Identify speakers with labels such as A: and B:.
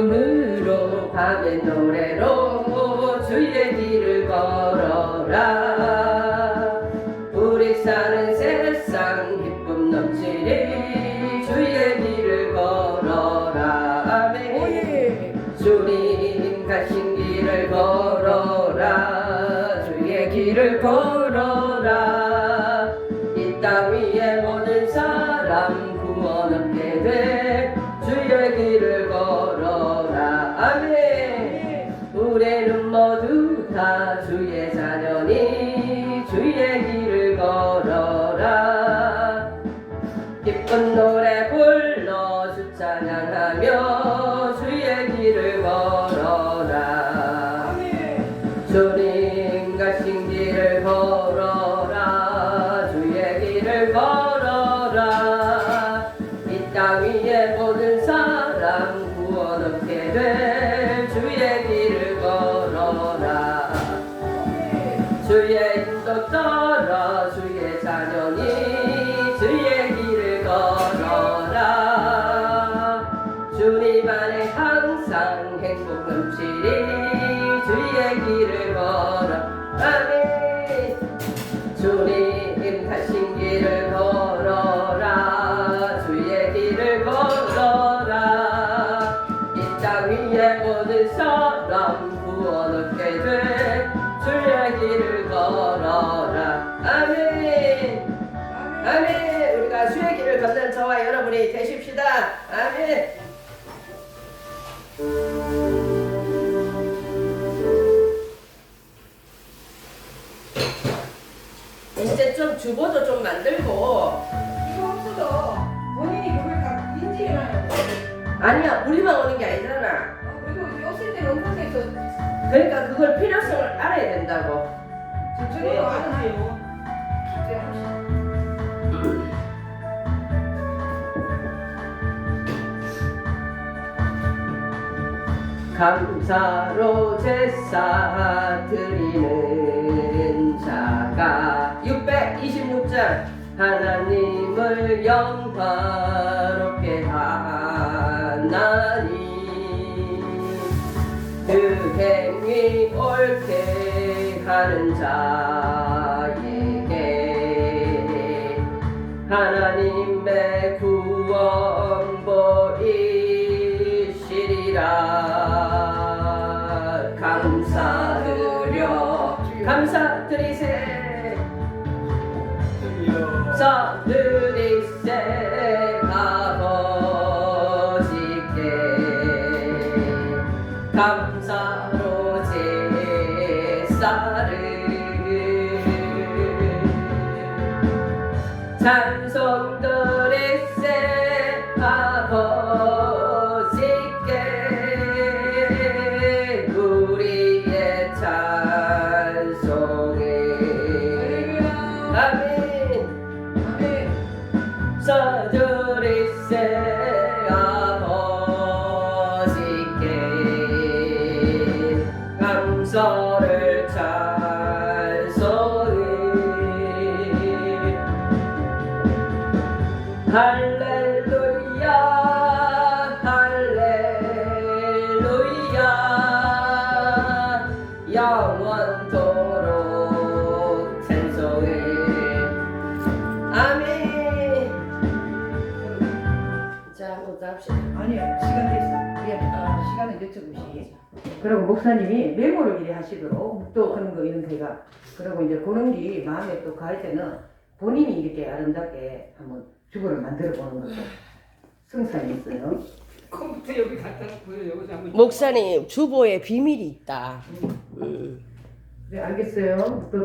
A: 기쁨으로 밤의 노래로 주의 길을 걸어라. 우리 사는 세상 기쁨 넘치리. 주의 길을 걸어라. 아멘. 주님 가신 길을 걸어라. 주의 길을 걸어라. 이 땅 위에 모든 사람 우리는 모두 다 주의 자녀니 주의 길을 걸어라. 기쁜 노래 불러 주 찬양하며 주의 길을 걸어라. 주님 가신 길을 걸어라. 주의 길을 걸어라. 이 땅 위에 모든 사람 구원 얻게 될 주의 길을 주의 인도 따라 주의 자녀니 주의 길을 걸어라. 주님 안에 항상 행복 넘치리. 주의 길을 걸어. 아멘. 주님 가신 길을 걸어라. 주의 길을 걸어라. 이 땅 위에 모든 사람 구원 얻게 돼 주의 길을 걸어라. 아멘. 아멘. 우리가 주의 길을 걷는 저와 여러분이 되십시다. 아멘. 이제 좀 주보도 좀 만들고.
B: 이거 없어도 본인이 그걸 다 인지해놔야 돼.
A: 아니야 우리만 오는 게 아니잖아 그러니까 그걸 필요성을 알아야 된다고
B: 저쪽으로 아는데요.
A: 감사로 제사 드리는 자가 626장 하나님을 영화롭 하는 자에게 하나님의 구원 보이시리라. 감사드려. 감사드리세. 감사드리세 아버지께. 감사 찬송 드리세 아버지께 우리의 아버지께 감사를 찬 할렐루야 할렐루야. 영원토록 찬송해. 아멘. 자 모두 합시다.
B: 아니요, 시간 됐어. 예, 아, 시간은 여쭤 보시. 그리고 목사님이 메모를 이래 하시도록 또 그런 거 있는 데가. 그리고 이제 그런 게 마음에 또 가할 때는 본인이 이렇게 아름답게 한번 주부를 만들어 보는 것도 성산이 있어요.
C: 컴퓨터 여기 갖다 놓고요. 여기서 한번
A: 목사님 주보에 비밀이 있다
B: 네, 알겠어요. 또